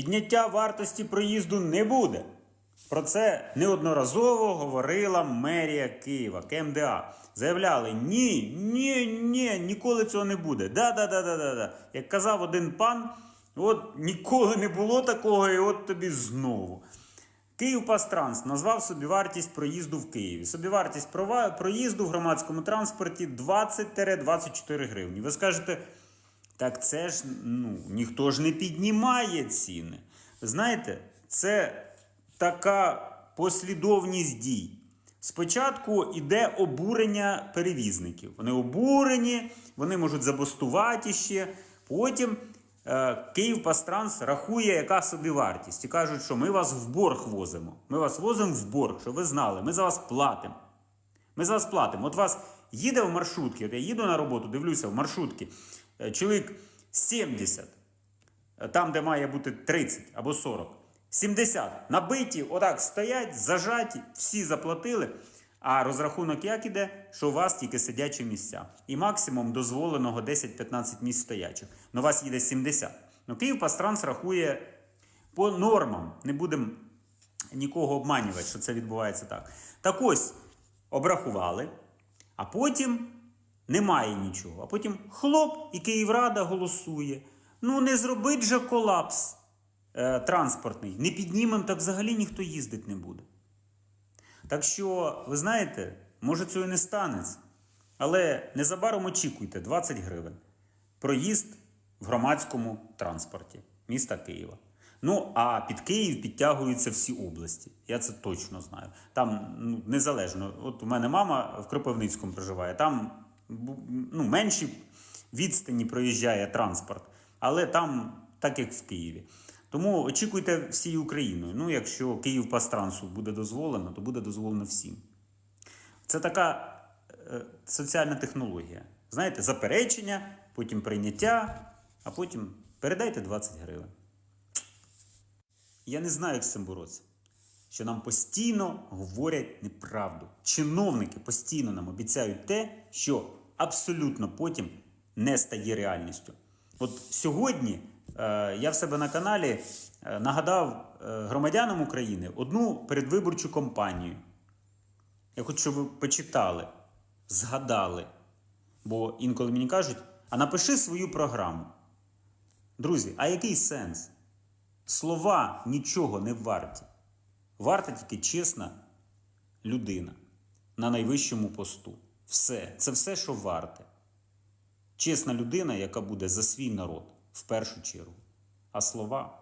Підняття вартості проїзду не буде. Про це неодноразово говорила мерія Києва, КМДА. Заявляли: ні, ні, ні, ніколи цього не буде. Да, да, да, да, да, да. Як казав один пан, от ніколи не було такого, і от тобі знову. Київпастранс назвав собівартість проїзду в Києві. Собівартість проїзду в громадському транспорті 20-24 гривні. Ви скажете, так це ж ну, ніхто ж не піднімає ціни. Знаєте, це така послідовність дій. Спочатку йде обурення перевізників. Вони обурені, вони можуть забастувати ще. Потім е, Київпастранс рахує, яка собі вартість. І кажуть, що ми вас в борг возимо. Ми вас возимо в борг, щоб ви знали, ми за вас платимо. Ми за вас платимо. От вас їде в маршрутці, от я їду на роботу, дивлюся в маршрутці, е, чоловік 70, е, там, де має бути 30 або 40, 70 набиті, отак стоять, зажаті, всі заплатили. А розрахунок як іде, що у вас тільки сидячі місця. І максимум дозволеного 10-15 місць стоячих. Ну, у вас їде 70. Ну, Київпастранс рахує по нормам. Не будемо нікого обманювати, що це відбувається так. Так ось обрахували, а потім немає нічого. А потім хлоп, і Київрада голосує. Ну, не зробить же колапс е, транспортний. Не піднімемо, так взагалі ніхто їздити не буде. Так що, ви знаєте, може цього і не станеться. Але незабаром очікуйте 20 гривень. Проїзд в громадському транспорті міста Києва. Ну, а під Київ підтягуються всі області. Я це точно знаю. Там ну, незалежно. От у мене мама в Кропивницькому проживає, там ну, менші відстані проїжджає транспорт, але там так як в Києві. Тому очікуйте всією Україною. Ну, якщо Київ пастрансу буде дозволено, то буде дозволено всім. Це така е, соціальна технологія. Знаєте, заперечення, потім прийняття, а потім передайте 20 гривень. Я не знаю, як з цим боротися. Що нам постійно говорять неправду. Чиновники постійно нам обіцяють те, що абсолютно потім не стає реальністю. От сьогодні е, я в себе на каналі е, нагадав е, громадянам України одну передвиборчу кампанію. Я хочу, щоб ви почитали, згадали. Бо інколи мені кажуть, а напиши свою програму. Друзі, а який сенс? Слова нічого не варті. Варта тільки чесна людина на найвищому посту. Все. Це все, що варте. Чесна людина, яка буде за свій народ в першу чергу. А слова